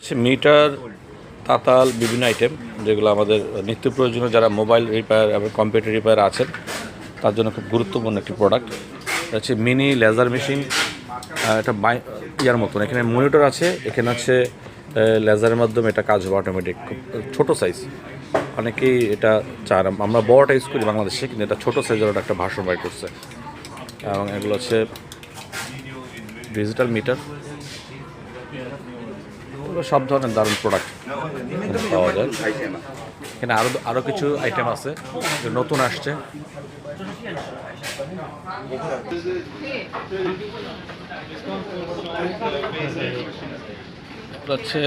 হচ্ছে মিটার, তাতাল, বিভিন্ন আইটেম যেগুলো আমাদের নিত্য প্রয়োজনীয় যারা মোবাইল রিপেয়ার এবং কম্পিউটার রিপেয়ার আছেন, তার জন্য খুব গুরুত্বপূর্ণ একটি প্রোডাক্ট হচ্ছে মিনি লেজার মেশিন এটা বাই, ইয়ার মতন। এখানে মনিটর আছে, এখানে আছে লেজারের মাধ্যমে এটা কাজ হবে অটোমেটিক খুব ছোটো সাইজ অনেকেই এটা চান, আমরা বড়টা ইউজ করি বাংলাদেশে, কিন্তু এটা ছোটো সাইজের ওটা একটা ভাষণ বাই করছে। এবং এগুলো হচ্ছে ডিজিটাল মিটার সব ধরনের দারুণ প্রোডাক্ট পাওয়া যায়। এখানে আরও আরও কিছু আইটেম আছে নতুন আসছে। হচ্ছে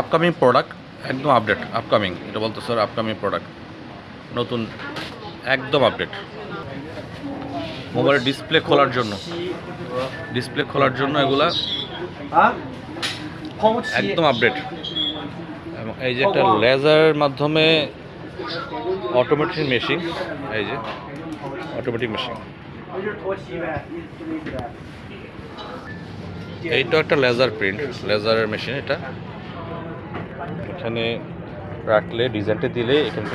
আপকামিং প্রোডাক্ট একদম আপডেট আপকামিং এটা বলতো স্যার আপকামিং প্রোডাক্ট নতুন, একদম আপডেট মোবাইলের ডিসপ্লে খোলার জন্য। ডিসপ্লে খোলার জন্য এগুলা। হ্যাঁ? একদম আপডেট এবং এই যে একটা লেজার মাধ্যমে অটোমেটিক মেশিন এই যে অটোমেটিক মেশিন এইটা একটা লেজার প্রিন্ট লেজারের মেশিন এটা। এখানে রাখলে ডিজাইনটা দিলে এখানে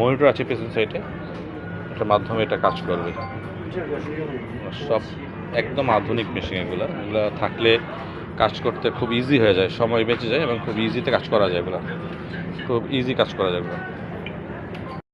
মনিটর আছে পেছন সাইডে এটার মাধ্যমে এটা কাজ করবে। সব একদম আধুনিক মেশিন এগুলো। এগুলো থাকলে কাজ করতে খুব ইজি হয়ে যায়, সময় বেঁচে যায় এবং খুব ইজিতে কাজ করা যায় এগুলো। খুব ইজি কাজ করা যায় এগুলো।